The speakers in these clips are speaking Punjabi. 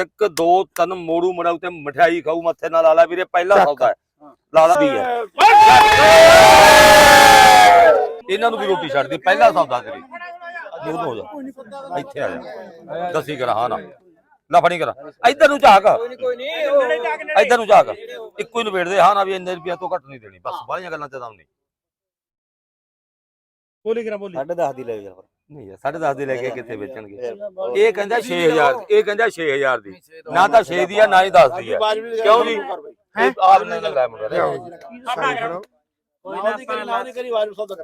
ਇੱਕ ਦੋ ਤਿੰਨ ਮੋੜੂ ਮੜਾਉ ਤੇ ਮਠਿਆਈ ਖਾਊ ਮੱਥੇ ਨਾਲ ਲਾ ਲਾ ਵੀਰੇ ਪਹਿਲਾ। ਸੌਦਾ ਹੈ। ਲਾ ਲਾ ਵੀ ਹੈ। ਇਹਨਾਂ ਨੂੰ ਵੀ ਰੋਟੀ ਛੱਡਦੀ ਪਹਿਲਾ ਸੌਦਾ ਤੇਰੀ ਦੁੱਧ ਹੋ ਜਾ। ਇੱਥੇ ਆ ਜਾ। ਦੱਸੀ ਕਰ ਹਾਂ ਨਾ। ਨਾ ਫੜੀ ਕਰ। ਇੱਧਰ ਨੂੰ ਝਾਕ। ਕੋਈ ਨਹੀਂ ਇੱਧਰ ਨੂੰ ਝਾਕ। ਇੱਕੋ ਹੀ ਨਿਬੇੜਦੇ ਹਾਂ ਨਾ ਵੀ ਇੰਨੇ ਰੁਪਏ ਤੋਂ ਘੱਟ ਨਹੀਂ ਦੇਣੀ। ਬਸ ਬਾਹਲੀਆਂ ਗੱਲਾਂ ਤੇ ਦਮ ਨਹੀਂ। ਬੋਲੀ ਕਰਾ ਬੋਲੀ। ਸਾਢੇ 10 ਦੀ ਲੈ ਜਾ ਨਹੀਂ ਯਾਰ, ਸਾਢੇ 10 ਦੀ ਲੈ ਕੇ ਕਿੱਥੇ ਵੇਚਣਗੇ? ਇਹ ਕਹਿੰਦਾ 6000 ਇਹ ਕਹਿੰਦਾ 6000 ਦੀ। ਨਾ ਤਾਂ 6 ਦੀ ਆ ਨਾ ਹੀ 10 ਦੀ ਆ। ਕਿਉਂ ਜੀ ਇਹ ਆਪ ਨੇ ਲਗਾਇਆ ਮੁੰਡਾ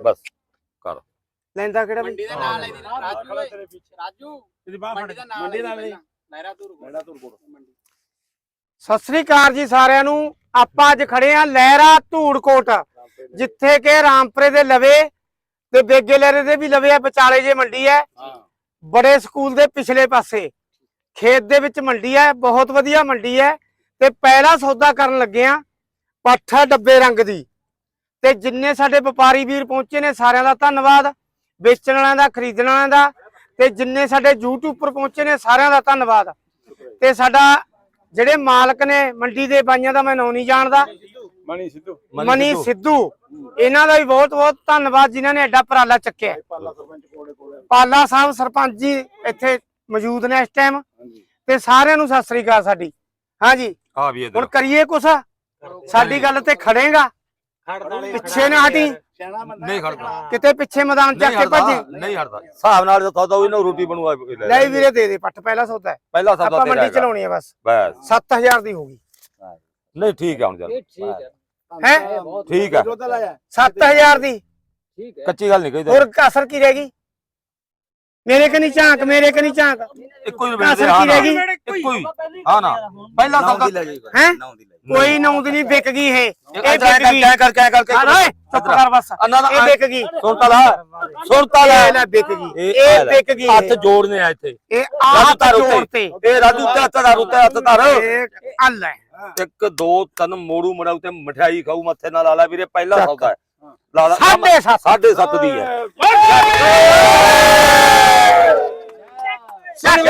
ਬਸ ਕਰ। ਲੈਂਦਾ ਕਿਹੜਾ ਮੰਡੀ ਦੇ ਨਾਲ ਇਹਦੀ ਰਾਜੂ ਰਾਜੂ ਇਹਦੀ ਬਾਹ ਮੰਡੀ ਦਾ ਨਾਲ ਮੰਡੀ ਨਾਲ ਨਹਿਰਾ ਤੁਰ ਨਹਿਰਾ ਤੁਰ ਮੰਡੀ। ਸਤਿ ਸ੍ਰੀ ਅਕਾਲ ਜੀ ਸਾਰਿਆਂ ਨੂੰ। ਆਪਾਂ ਅੱਜ ਖੜੇ ਆ ਲਹਿਰਾ ਧੂੜਕੋਟ ਜਿੱਥੇ ਕਿ ਰਾਮਪੁਰੇ ਦੇ ਲਵੇ ਤੇ ਬੇਗੇ ਲਹਿਰੇ ਦੇ ਵੀ ਲਵੇ ਆ ਵਿਚਾਲੇ ਜੇ ਮੰਡੀ ਹੈ। ਬੜੇ ਸਕੂਲ ਦੇ ਪਿਛਲੇ ਪਾਸੇ। ਖੇਤ ਦੇ ਵਿੱਚ ਮੰਡੀ ਹੈ ਬਹੁਤ ਵਧੀਆ ਮੰਡੀ ਹੈ। ਤੇ ਪਹਿਲਾ ਸੌਦਾ ਕਰਨ ਲੱਗੇ ਆ ਪਾਠਾ ਡੱਬੇ ਰੰਗ ਦੀ। ਤੇ ਜਿੰਨੇ ਸਾਡੇ ਵਪਾਰੀ ਵੀਰ ਪਹੁੰਚੇ ਨੇ ਸਾਰਿਆਂ ਦਾ ਧੰਨਵਾਦ। ਵੇਚਣ ਵਾਲਿਆਂ ਦਾ ਖਰੀਦਣ ਵਾਲਿਆਂ ਦਾ। ਤੇ ਜਿੰਨੇ ਸਾਡੇ YouTube ਉੱਪਰ ਪਹੁੰਚੇ ਨੇ ਸਾਰਿਆਂ ਦਾ ਧੰਨਵਾਦ। ਤੇ ਸਾਡਾ ਜਿਹੜੇ ਮਾਲਕ ਨੇ ਮੰਡੀ ਦੇ ਬਾਈਆਂ ਦਾ ਮੈਂ ਨਾਂ ਨਹੀਂ ਜਾਣਦਾ। ਮਣੀ ਸਿੱਧੂ। ਮਨੀ ਸਿੱਧੂ। ਇਹਨਾਂ ਦਾ ਵੀ ਬਹੁਤ ਬਹੁਤ ਧੰਨਵਾਦ ਜਿਨ੍ਹਾਂ ਨੇ ਐਡਾ ਉਪਰਾਲਾ ਚੱਕਿਆ। ਪਾਲਾ ਸਾਹਿਬ ਸਰਪੰਚ ਜੀ ਇੱਥੇ ਮੌਜੂਦ ਨੇ ਇਸ ਟਾਈਮ ਤੇ ਸਾਰਿਆਂ ਨੂੰ ਸਤਿ ਸ੍ਰੀ ਅਕਾਲ ਸਾਡੀ। ਹਾਂਜੀ। ਆ ਵੀ ਹੁਣ ਕਰੀਏ ਕੁਛ? ਸਾਡੀ ਗੱਲ ਤੇ ਖੜੇਗਾ। ਪਿੱਛੇ ਨਾ ਹਟੀ। ਨਹੀਂ ਖੜਦਾ। ਕਿਤੇ ਪਿੱਛੇ ਮੈਦਾਨ ਚੱਕ ਕੇ ਹਟਦਾ ਭੱਜੇ। ਨਹੀਂ ਹਟਦਾ ਹਿਸਾਬ ਨਾਲ ਤਾਂ ਸੌਦਾ ਹੋਈ ਨਾ ਰੋਟੀ ਬਣੂਆ ਲੈ ਵੀਰੇ ਦੇ ਦੇ ਪੱਟ ਪਹਿਲਾ ਸੌਦਾ। ਹੈ ਪਹਿਲਾ ਸੌਦਾ ਆਪਾਂ ਤੇਰਾ ਮੰਡੀ ਹੈਗਾ। ਚਲਾਉਣੀ ਹੈ ਬਸ। ਬਸ। 7000 ਦੀ ਹੋਗੀ ਨਹੀਂ ਠੀਕ ਹੈ ਹੁਣ ਚੱਲ। ਠੀਕ ਹੈ ਹੈ? ਠੀਕ ਹੈ। 7000 ਦੀ। ਠੀਕ ਹੈ। ਕੱਚੀ ਗੱਲ ਨਹੀਂ ਕਹੀ ਹੋਰ ਕਸਰ ਕੀ ਰਹਿ ਗਈ? ਮੇਰੇ ਕਨੀ ਝਾਂਕ ਮੇਰੇ ਕਨੀ ਝਾਂਕ। ਇੱਕੋ ਹੀ ਕਸਰ ਵੇਚਦੇ ਹਾਂ ਕੀ ਨਾ ਰਹਿ ਗਈ? ਇੱਕੋ ਹੀ। ਹਾਂ ਨਾ। ਪਹਿਲਾ ਸੌਦਾ ਹੈ? ਕੋਈ ਨੌਂ ਦੀ ਨਹੀਂ ਵਿਕ ਗਈ ਇਹ। ਇਹ ਵਿਕ ਗਈ। ਕਹਿ ਕਰ ਕਹਿ ਕਰਕੇ ਹਾਂ ਓਏ ਚੁੱਪ ਕਰ ਬਸ। ਅੰਨਾ ਦਾ ਇਹ ਵਿਕ ਗਈ। ਸੁਣ ਤਾ ਲਾ। ਸੁਣ ਤਾ ਲਾ। ਇਹ ਲੈ ਵਿਕ ਗਈ। ਇਹ ਵਿਕ ਗਈ। ਹੱਥ ਜੋੜਨੇ ਆ ਇੱਥੇ। ਇਹ ਆਹ ਜੋੜ ਤੇ। ਇਹ ਰਾਜੂ ਤੇ ਹੱਥ ਧਰ ਉੱਤੇ ਹੱਥ ਧਰ। ਇਹ ਅੱਲ ਹੈ। ਇੱਕ ਦੋ ਤਿੰਨ ਮੋੜੂ ਮੜਾਉ ਤੇ ਮਠਿਆਈ ਖਾਊ ਮੱਥੇ ਨਾਲ ਲਾ ਲਾ ਵੀਰੇ ਪਹਿਲਾ। ਸੌਦਾ ਹੈ। ਲਾ ਲਾ ਸਾਢੇ ਸੱਤ। ਸਾਢੇ ਸੱਤ ਦੀ ਹੈ। ਚੱਕ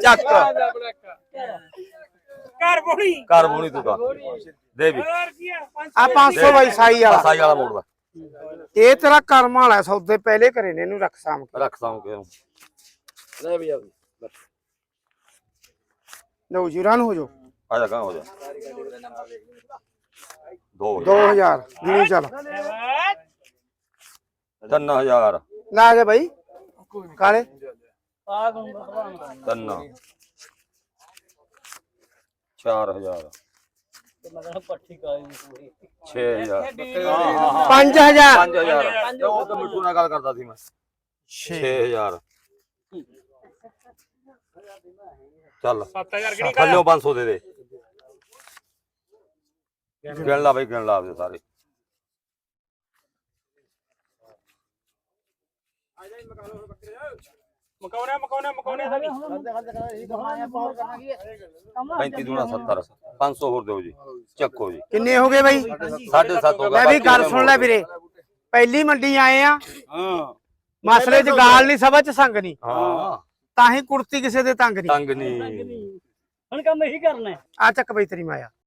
ਚੱਕ ਕਰ ਕਰ ਬੋਣੀ ਤੂੰ ਤਾਂ। ਦੇ ਵੀ। ਆ 500 ਬਾਈ ਸਾਈ ਵਾਲਾ। ਸਾਈ ਵਾਲਾ ਮੋੜ ਦਾ ਇਹ ਤੇਰਾ ਕਰਮ ਵਾਲਾ ਸੌਦੇ ਪਹਿਲੇ ਕਰੇ ਨੇ ਇਹਨੂੰ ਰੱਖ ਸਾਮ ਕੇ। ਰੱਖ ਸਾਂ ਕਿਉਂ ਲੈ ਵੀ ਆ ਲਓ ਜੀ ਰਨ ਹੋ ਜਾਓ। ਆ ਜਾ ਕਹਾਂ ਹੋ ਜਾ। ਦੋ ਹੋ ਜਾ। 2000 ਗਿਣੀ ਚੱਲ। 3000 ਲਾ ਜਾ ਬਾਈ। ਕਾਲੇ ਤਿੰਨ। 4000 6000 5000 5000 ਉਹ ਤਾਂ ਮਿੱਠੂ ਨਾਲ ਗੱਲ ਕਰਦਾ ਸੀ ਮੈਂ। 6000 ਚੱਲ। 7000 ਥੱਲਿਓ 500 ਦੇ ਦੇ। ਗਿਣ ਲਾ ਬਈ ਗਿਣ ਲਾ ਆਪਦੇ ਸਾਰੇ। ਮਕਾਉਣਾ ਮਕਾਉਣਾ ਮਕਾਉਣਾ 35 ਦੂਣਾ 70 500 ਹੋਰ ਦਿਓ ਜੀ। ਚੱਕੋ ਜੀ। ਕਿੰਨੇ ਹੋ ਗਏ ਬਾਈ? ਸਾਢੇ ਸੱਤ ਹੋ ਗਿਆ ਮੈਂ ਵੀ ਗੱਲ ਸੁਣ ਲੈ ਵੀਰੇ। ਪਹਿਲੀ ਮੰਡੀ ਆਏ ਆ। ਮਸਲੇ 'ਚ ਗਾਲ ਨਹੀਂ ਸਭਾ 'ਚ ਸੰਗ ਨਹੀਂ। ਹਾਂ। ਤਾਂ ਹੀ ਕੁੜਤੀ ਕਿਸੇ ਦੇ ਤੰਗ ਨਹੀਂ। ਤੰਗ ਨਹੀਂ। ਹੁਣ ਕੰਮ ਇਹੀ ਕਰਨਾ ਆ ਚੱਕ ਬਈ ਤੇਰੀ ਮਾਇਆ।